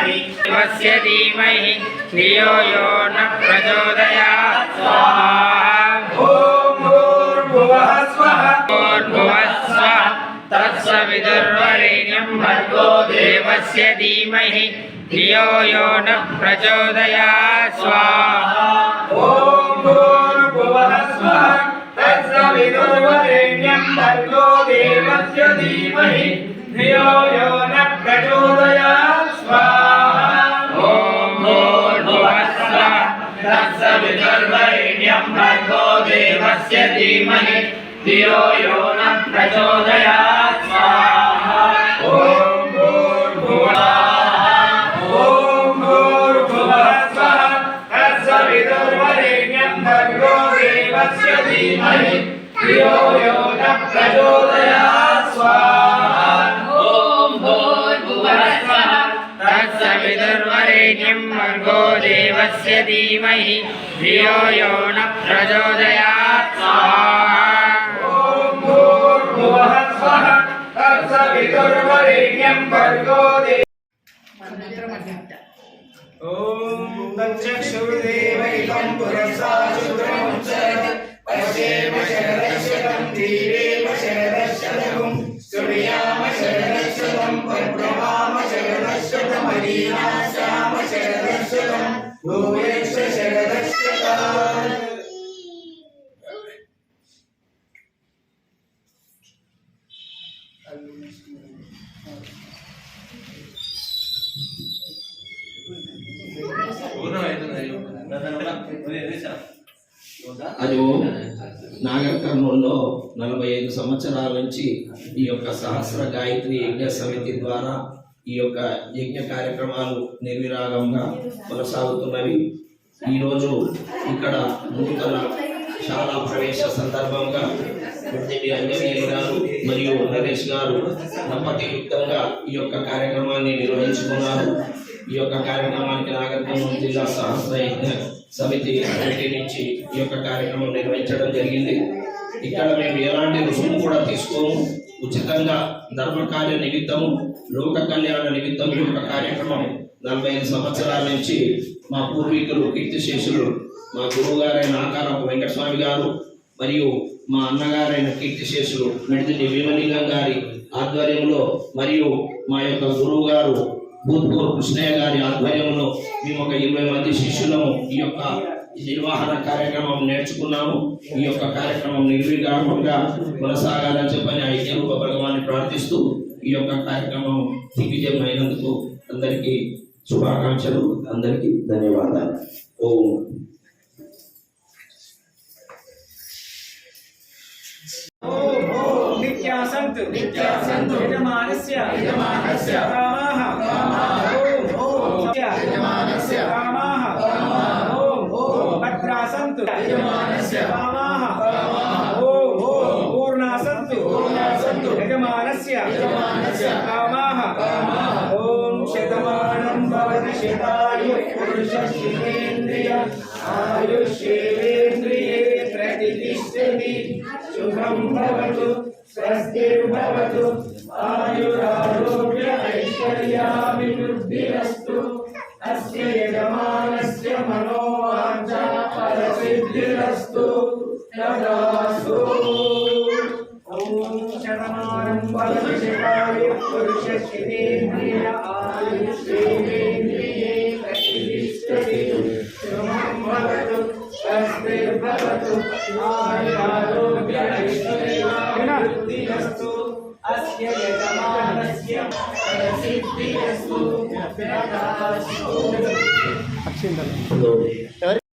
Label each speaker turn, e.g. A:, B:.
A: देवस्य धीमहि
B: धियो यो न प्रचोदयात् स्वाहा
A: ॐ भूर्भुवः स्वः।
B: भूर्भुवः स्वः तत्सवितुर्वरेण्यं भर्गो देवस्य धीमहि धियो यो न प्रचोदयात् स्वाहा।
A: ॐ भूर्भुवः स्वः तत्सवितुर्वरेण्यं भर्गो देवस्य धीमहि धियो यो न प्रचोदयात्
B: देवस्य धीमहि धियो यो न प्रचोदयात् स्वाहा
A: ॐ भूर्भुवः ॐ भूर्भुवः स्वः तत्सवितुर्वरेण्यं भर्गो देवस्य धीमहि धियो यो न प्रचोदयात्
B: तत्सवितुर्वरेण्यं भर्गो देवस्य धीमहि धियो यो न प्रचोदयात् स्वाहा
A: ॐ भूर्भुवः स्वः तत्सवितुर्वरेण्यं भर्गो दे ॐ तच्चक्षुर्देवैकं पुरसा शुक्रमुच्चरत् पश्येम शरदशतं धीरेम शरदशतं शरदशतं भूयश्च शरदशतान्
C: అది నాగర్ కర్నూలులో నలభై ఐదు సంవత్సరాల నుంచి ఈ యొక్క సహస్ర గాయత్రి యజ్ఞ సమితి ద్వారా ఈ యొక్క యజ్ఞ కార్యక్రమాలు నిర్విరాగంగా కొనసాగుతున్నవి. ఈరోజు ఇక్కడ నూతన శాలా ప్రవేశ సందర్భంగా ముద్దిటి అంజనేయులు గారు మరియు నరేష్ గారు నమ్మకయుక్తంగా ఈ యొక్క కార్యక్రమాన్ని నిర్వహించుకున్నారు. ఈ యొక్క కార్యక్రమానికి నాగర్ జిల్లా సహస్ర యజ్ఞ సమితి కమిటీ నుంచి ఈ యొక్క కార్యక్రమం నిర్వహించడం జరిగింది. ఇక్కడ మేము ఎలాంటి రుసుము కూడా తీసుకోము. ఉచితంగా ధర్మకార్య నిమిత్తము లోక కళ్యాణ నిమిత్తం యొక్క కార్యక్రమం నలభై ఐదు సంవత్సరాల నుంచి మా పూర్వీకులు కీర్తిశేషులు మా గురువు గారైన ఆకారపు వెంకటస్వామి గారు మరియు మా అన్నగారైన కీర్తిశేషులు మిడిదిని భీమలింగం గారి ఆధ్వర్యంలో మరియు మా యొక్క గురువు గారు భూత్పూర్ కృష్ణయ్య గారి ఆధ్వర్యంలో మేము ఒక ఇరవై మంది శిష్యులము ఈ యొక్క నిర్వహణ కార్యక్రమం నేర్చుకున్నాము. ఈ యొక్క కార్యక్రమం నిర్విఘాటంగా కొనసాగాలని చెప్పని ఐక్యరూప భగవాన్ని ప్రార్థిస్తూ ఈ యొక్క కార్యక్రమం దిగ్విజయం అందరికీ శుభాకాంక్షలు. అందరికీ ధన్యవాదాలు. ఓం.
A: నిత్యా సంతు నిత్యా సంతు యజమానస్య. యజమానస్య. కామాః కామాః యజమానస్య. కామాః. ఓం శతమానం భవతి శతాయు పురుష శివేంద్రియ ఆయుష్యేంద్రియే ప్రతిష్టతి. సుఖం భవతు స్వస్తిర్భవతు ఆయురారోగ్య ఐశ్వర్యాభివృద్ధిరస్తు అస్య యజమానస్య మనోవాంఛా పరసిద్ధిరస్తు తదా अस्य यजमानस्य प्रसिद्धिरस्तु तदास्तु